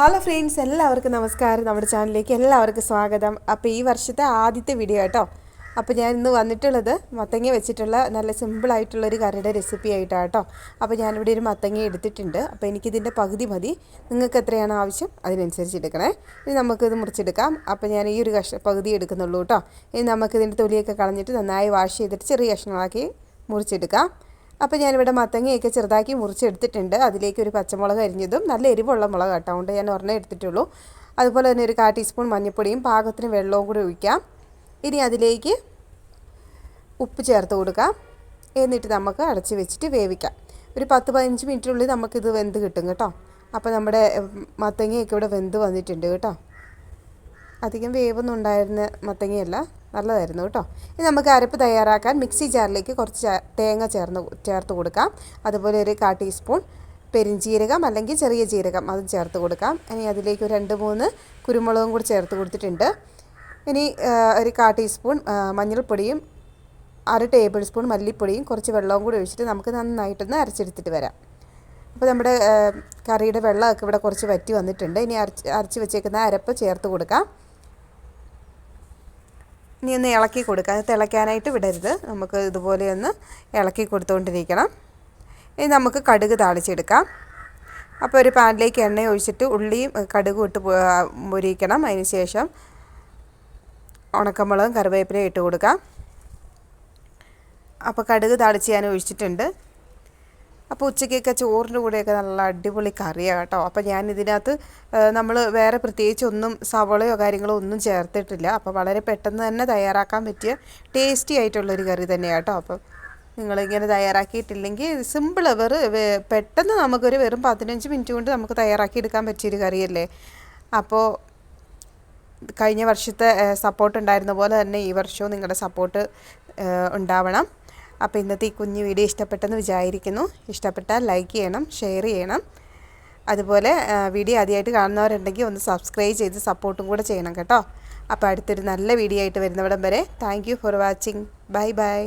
Hello friends എല്ലാവർക്കും നമസ്കാരം. നമ്മുടെ ചാനലിലേക്ക് എല്ലാവർക്കും സ്വാഗതം. അപ്പോൾ ഈ വർഷത്തെ ആദ്യത്തെ വീഡിയോ കേട്ടോ. അപ്പോൾ ഞാൻ ഇന്ന് വന്നിട്ടുള്ളത് മത്തങ്ങ വെച്ചിട്ടുള്ള നല്ല സിമ്പിളായിട്ടുള്ള ഒരു കറിയുടെ റെസിപ്പി ആയിട്ടാണ് കേട്ടോ. അപ്പോൾ ഞാനിവിടെ ഒരു മത്തങ്ങ എടുത്തിട്ടുണ്ട്. അപ്പോൾ എനിക്കിതിന്റെ പകുതി മതി. നിങ്ങൾക്ക് എത്രയാണ് ആവശ്യം അതിനനുസരിച്ച് എടുക്കണേ. ഇനി നമുക്കിത് മുറിച്ചെടുക്കാം. അപ്പോൾ ഞാൻ ഈ ഒരു കഷ പകുതി എടുക്കുന്നുള്ളൂ കേട്ടോ. ഇനി നമുക്കിതിന്റെ തൊലിയൊക്കെ കളഞ്ഞിട്ട് നന്നായി വാഷ് ചെയ്തിട്ട് ചെറിയ കഷ്ണങ്ങളാക്കി മുറിച്ചെടുക്കാം. അപ്പോൾ ഞാനിവിടെ മത്തങ്ങയൊക്കെ ചെറുതാക്കി മുറിച്ചെടുത്തിട്ടുണ്ട്. അതിലേക്ക് ഒരു പച്ചമുളക് അരിഞ്ഞതും നല്ല എരിവുള്ള മുളക് കേട്ടോ അതുകൊണ്ട് ഞാൻ ഒരെണ്ണം എടുത്തിട്ടുള്ളൂ. അതുപോലെ തന്നെ ഒരു കാ ടീസ്പൂൺ മഞ്ഞൾപ്പൊടിയും പാകത്തിന് വെള്ളവും കൂടി ഒഴിക്കാം. ഇനി അതിലേക്ക് ഉപ്പ് ചേർത്ത് കൊടുക്കാം. എന്നിട്ട് നമുക്ക് അടച്ച് വെച്ചിട്ട് വേവിക്കാം. ഒരു പത്ത് പതിനഞ്ച് മിനിറ്റിനുള്ളിൽ നമുക്കിത് വെന്ത് കിട്ടും കേട്ടോ. അപ്പോൾ നമ്മുടെ മത്തങ്ങയൊക്കെ ഇവിടെ വെന്ത് വന്നിട്ടുണ്ട് കേട്ടോ. അധികം വേവൊന്നും ഉണ്ടായിരുന്ന മത്തങ്ങയല്ല. നല്ലതായിരുന്നു കേട്ടോ. ഇനി നമുക്ക് അരപ്പ് തയ്യാറാക്കാൻ മിക്സി ജാറിലേക്ക് കുറച്ച് തേങ്ങ ചേർന്ന് ചേർത്ത് കൊടുക്കാം. അതുപോലെ ഒരു കാ ടീസ്പൂൺ പെരിഞ്ചീരകം അല്ലെങ്കിൽ ചെറിയ ജീരകം അതും ചേർത്ത് കൊടുക്കാം. ഇനി അതിലേക്ക് ഒരു രണ്ട് മൂന്ന് കുരുമുളകും കൂടി ചേർത്ത് കൊടുത്തിട്ടുണ്ട്. ഇനി ഒരു കാ ടീസ്പൂൺ മഞ്ഞൾപ്പൊടിയും അര ടേബിൾ സ്പൂൺ മല്ലിപ്പൊടിയും കുറച്ച് വെള്ളവും കൂടി ഒഴിച്ചിട്ട് നമുക്ക് നന്നായിട്ടൊന്ന് അരച്ചെടുത്തിട്ട് വരാം. അപ്പോൾ നമ്മുടെ കറിയുടെ വെള്ളമൊക്കെ ഇവിടെ കുറച്ച് വറ്റി വന്നിട്ടുണ്ട്. ഇനി അരച്ച് അരച്ച് വെച്ചേക്കുന്ന അരപ്പ് ചേർത്ത് കൊടുക്കാം. ഇനി ഒന്ന് ഇളക്കി കൊടുക്കുക തിളയ്ക്കാനായിട്ട് വിടരുത്. നമുക്ക് ഇതുപോലെ ഒന്ന് ഇളക്കി കൊടുത്തുകൊണ്ടിരിക്കണം ഇനി നമുക്ക് കടുക് താളിച്ചെടുക്കാം. അപ്പോൾ ഒരു പാനിലേക്ക് എണ്ണ ഒഴിച്ചിട്ട് ഉള്ളിയും കടുകും ഇട്ട് മുരിക്കണം അതിന് ശേഷം ഉണക്കമുളകും കറിവേപ്പിലയും ഇട്ട് കൊടുക്കാം. അപ്പോൾ കടുക് താളിച്ച് ഞാൻ ഒഴിച്ചിട്ടുണ്ട്. അപ്പോൾ ഉച്ചയ്ക്കൊക്കെ ചോറിന്റെ കൂടെയൊക്കെ നല്ല അടിപൊളി കറിയാണ് കേട്ടോ. അപ്പോൾ ഞാൻ ഇതിനകത്ത് നമ്മൾ വേറെ പ്രത്യേകിച്ച് ഒന്നും സവളയോ കാര്യങ്ങളോ ഒന്നും ചേർത്തിട്ടില്ല. അപ്പോൾ വളരെ പെട്ടെന്ന് തന്നെ തയ്യാറാക്കാൻ പറ്റിയ ടേസ്റ്റി ആയിട്ടുള്ളൊരു കറി തന്നെയാണ് കേട്ടോ. അപ്പം നിങ്ങളിങ്ങനെ തയ്യാറാക്കിയിട്ടില്ലെങ്കിൽ സിമ്പിൾ വെറ് പെട്ടെന്ന് നമുക്കൊരു വെറും പതിനഞ്ച് മിനിറ്റ് കൊണ്ട് നമുക്ക് തയ്യാറാക്കി എടുക്കാൻ പറ്റിയൊരു കറിയല്ലേ. അപ്പോൾ കഴിഞ്ഞ വർഷത്തെ സപ്പോർട്ട് ഉണ്ടായിരുന്ന പോലെ തന്നെ ഈ വർഷവും നിങ്ങളുടെ സപ്പോർട്ട് ഉണ്ടാവണം. അപ്പോൾ ഇന്നത്തെ ഈ കുഞ്ഞു വീഡിയോ ഇഷ്ടപ്പെട്ടെന്ന് വിചാരിക്കുന്നു. ഇഷ്ടപ്പെട്ടാൽ ലൈക്ക് ചെയ്യണം ഷെയർ ചെയ്യണം. അതുപോലെ വീഡിയോ ആദ്യമായിട്ട് കാണുന്നവരുണ്ടെങ്കിൽ ഒന്ന് സബ്സ്ക്രൈബ് ചെയ്ത് സപ്പോർട്ടും കൂടെ ചെയ്യണം കേട്ടോ. അപ്പോൾ അടുത്തൊരു നല്ല വീഡിയോ ആയിട്ട് വരുന്നവിടം വരെ thank for watching. Bye bye.